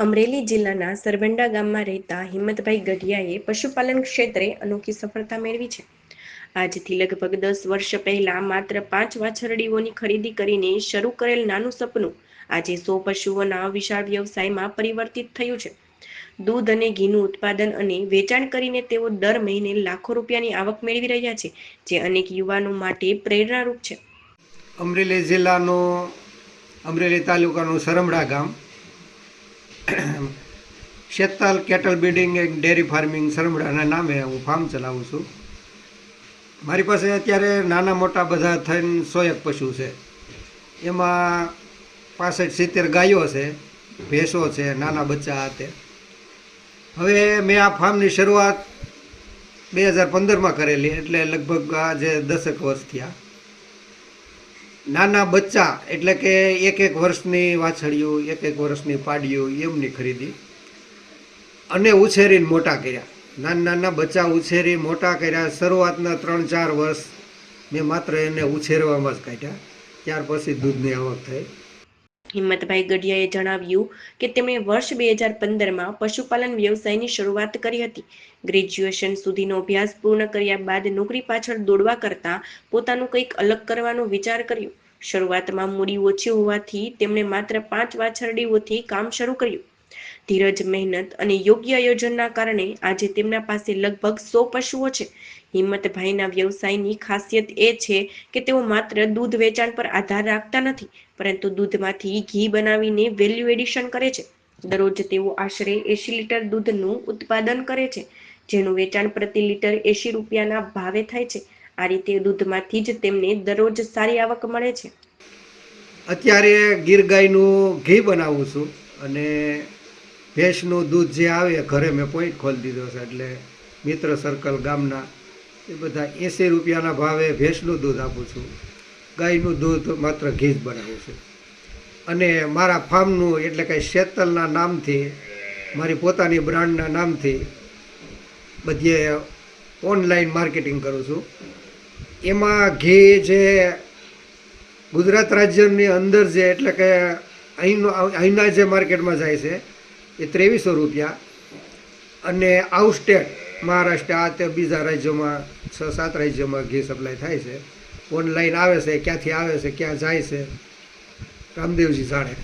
અમરેલી જિલ્લાના સરવંડા ગામમાં રહેતા હિંમતભાઈ ગઢિયાએ પશુપાલન ક્ષેત્રે અનોખી સફળતા મેળવી છે. આજથી લગભગ દસ વર્ષ પહેલા માત્ર પાંચ વાછરડીઓની ખરીદી કરીને શરૂ કરેલ નાનું સપનું આજે સો પશુઓના વિશાળ વ્યવસાયમાં પરિવર્તિત થયું છે. દૂધ અને ઘીનું ઉત્પાદન અને વેચાણ કરીને તેઓ દર મહિને લાખો રૂપિયાની આવક મેળવી રહ્યા છે, જે અનેક યુવાનો માટે પ્રેરણારૂપ છે. અમરેલી જિલ્લાનો અમરેલી તાલુકાનું સરમડા ગામ શેતાલ કેટલ બિલ્ડિંગ એક ડેરી ફાર્મિંગ સરમડાના નામે હું ફાર્મ ચલાવું છું. મારી પાસે અત્યારે નાના મોટા બધા થઈને સો એક પશુ છે. એમાં પાસઠ સિત્તેર ગાયો છે, ભેંસો છે, નાના બચ્ચા તે હવે મેં આ ફાર્મની શરૂઆત બે હજાર પંદરમાં કરેલી, એટલે લગભગ આજે દસેક વર્ષ થયા. નાના બચ્ચા એટલે કે એક એક વર્ષની વાછડીઓ, એક એક વર્ષની પાડીઓ એમની ખરીદી અને ઉછેરીને મોટા કર્યા. નાના નાના બચ્ચા ઉછેરી મોટા કર્યા. શરૂઆતના ત્રણ ચાર વર્ષ મેં માત્ર એને ઉછેરવામાં જ કાઢ્યા. ત્યાર પછી દૂધની આવક થઈ. હિંમતભાઈ ગઢિયાએ જણાવ્યું કે તેમણે વર્ષ બે હજાર પંદરમાં પશુપાલન વ્યવસાયની શરૂઆત કરી હતી. ગ્રેજ્યુએશન સુધીનો અભ્યાસ પૂર્ણ કર્યા બાદ નોકરી પાછળ દોડવા કરતાં પોતાનું કંઈક અલગ કરવાનો વિચાર કર્યો. શરૂઆતમાં મૂડી ઓછી હોવાથી તેમણે માત્ર પાંચ વાછરડીઓથી કામ શરૂ કર્યું. ધીરજ, મહેનત અને યોગ્ય આયોજનના કારણે આજે તેમના પાસે લગભગ સો પશુઓ છે. હિંમતભાઈના વ્યવસાયની ખાસિયત એ છે કે તેઓ માત્ર દૂધ વેચાણ પર આધાર રાખતા નથી, પરંતુ દૂધમાંથી ઘી બનાવીને વેલ્યુ એડિશન કરે છે. દરરોજ તેઓ આશરે એંશી લીટર દૂધનું ઉત્પાદન કરે છે, જેનું વેચાણ પ્રતિ લીટર એંશી રૂપિયાના ભાવે થાય છે. આ રીતે દૂધમાંથી જ તેમને દરરોજ સારી આવક મળે છે. અત્યારે ગીર ગાયનું ઘી બનાવું છું અને ભેંસનું દૂધ જે આવે, ઘરે મેં પોઈન્ટ ખોલી દીધો છે, એટલે મિત્ર સર્કલ ગામના, એ બધા એંસી રૂપિયાના ભાવે ભેંસનું દૂધ આપું છું. ગાયનું દૂધ માત્ર ઘી જ બનાવું છું. અને મારા ફાર્મનું એટલે કે શેતલના નામથી, મારી પોતાની બ્રાન્ડના નામથી બધીએ ઓનલાઈન માર્કેટિંગ કરું છું. એમાં ઘી જે ગુજરાત રાજ્યની અંદર જે એટલે કે અહીંનો અહીંના જે માર્કેટમાં જાય છે એ ત્રેવીસો રૂપિયા. અને આઉટસ્ટેટ મહારાષ્ટ્ર, આ તે બીજા રાજ્યોમાં છ, સાત રાજ્યોમાં ઘી સપ્લાય થાય છે. ઓનલાઈન આવે છે, ક્યાંથી આવે છે, ક્યાં જાય છે, રામદેવજી જાણે.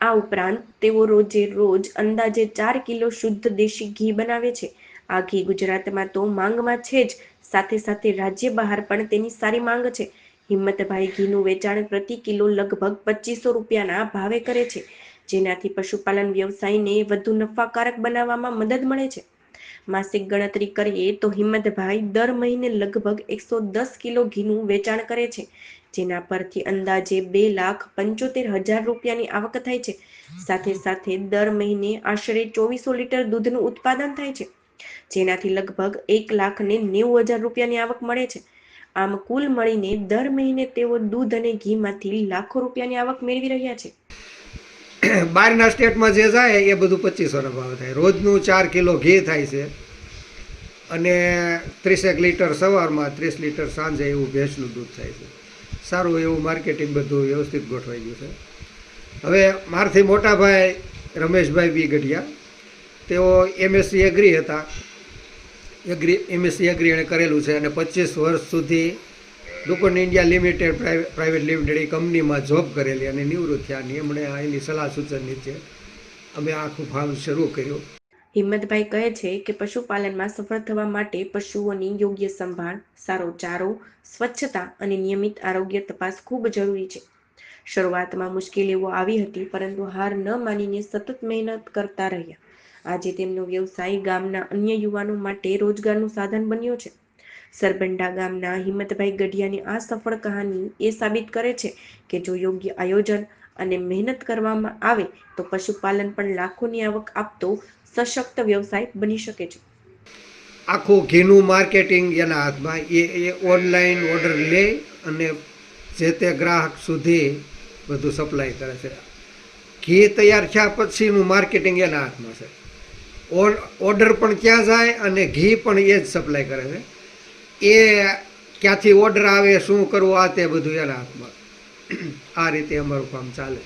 આ ઉપરાંત તેઓ રોજે રોજ અંદાજે ચાર કિલો શુદ્ધ દેશી ઘી બનાવે છે. આ ઘી ગુજરાતમાં તો માંગમાં છે જ. સાથે સાથે રાજ્ય બહાર પણ તેની સારી માંગ છે. હિંમતભાઈ ઘીનું વેચાણ પ્રતિ કિલો લગભગ પચીસો રૂપિયાના ભાવે કરે છે. જેનાથી પશુપાલન વ્યવસાયને વધુ નફાકારક બનાવવામાં મદદ મળે છે. માસિક ગણતરી કરીએ તો હિંમતભાઈ દર મહિને લગભગ એકસો દસ કિલો ઘીનું વેચાણ કરે છે, જેના પરથી અંદાજે બે લાખ પંચોતેર હજાર રૂપિયાની આવક થાય છે. સાથે સાથે દર મહિને આશરે ચોવીસો લીટર દૂધનું ઉત્પાદન થાય છે, જેનાથી લગભગ એક લાખ ને નેવું હજાર રૂપિયાની આવક મળે છે. આમ કુલ મળીને દર મહિને તેઓ દૂધ અને ઘીમાંથી લાખો રૂપિયાની આવક મેળવી રહ્યા છે. બહારના સ્ટેટમાં જે જાય એ બધું પચીસોના ભાવ થાય. રોજનું ચાર કિલો ઘી થાય છે. અને ત્રીસેક લીટર સવારમાં ત્રીસ લીટર સાંજે એવું ભેંસનું દૂધ થાય છે. સારું એવું માર્કેટિંગ બધું વ્યવસ્થિત ગોઠવાઈ ગયું છે. હવે મારથી મોટા ભાઈ રમેશભાઈ બી ગઢિયા તેઓ એમએસસી એગ્રી હતા. એગ્રી એમએસસી એગ્રી એણે કરેલું છે અને પચીસ વર્ષ સુધી Ducon India limited private limited એ કંપનીમાં જોબ કરેલી અને નિવૃત્ત થયા અને એમણે એની સલાહ સૂચન નીચે અમે આખું ફાર્મ શરૂ કર્યું. હિંમતભાઈ કહે છે કે પશુપાલનમાં સફળ થવા માટે પશુઓની યોગ્ય સંભાળ, સારો ચારો, સ્વચ્છતા અને નિયમિત આરોગ્ય તપાસ ખૂબ જરૂરી છે. શરૂઆતમાં મુશ્કેલીઓ આવી હતી, પરંતુ હાર ન માનીને સતત મહેનત કરતા રહ્યા. આજે તેમનો વ્યવસાય ગામના અન્ય યુવાનો માટે રોજગારનું સાધન બન્યો છે. સરબંડા ગામના હિંમતભાઈ ગઢિયાની આ સફળ કહાની એ સાબિત કરે છે કે જો યોગ્ય આયોજન અને મહેનત કરવામાં આવે તો પશુપાલન પણ લાખોની આવક આપતો સશક્ત વ્યવસાય બની શકે છે. આખું ઘીનું માર્કેટિંગ એના હાથમાં, એ એ ઓનલાઈન ઓર્ડર લે અને જે તે ગ્રાહક સુધી બધું સપ્લાય કરે છે. ઘી તૈયાર થયા પછીનું માર્કેટિંગ એના હાથમાં છે. ઓર્ડર પણ ક્યાં જાય અને ઘી પણ એ જ સપ્લાય કરે છે. એ ક્યાંથી ઓર્ડર આવે, શું કરવું, આ તે બધું એના હાથમાં. આ રીતે અમારું કામ ચાલે.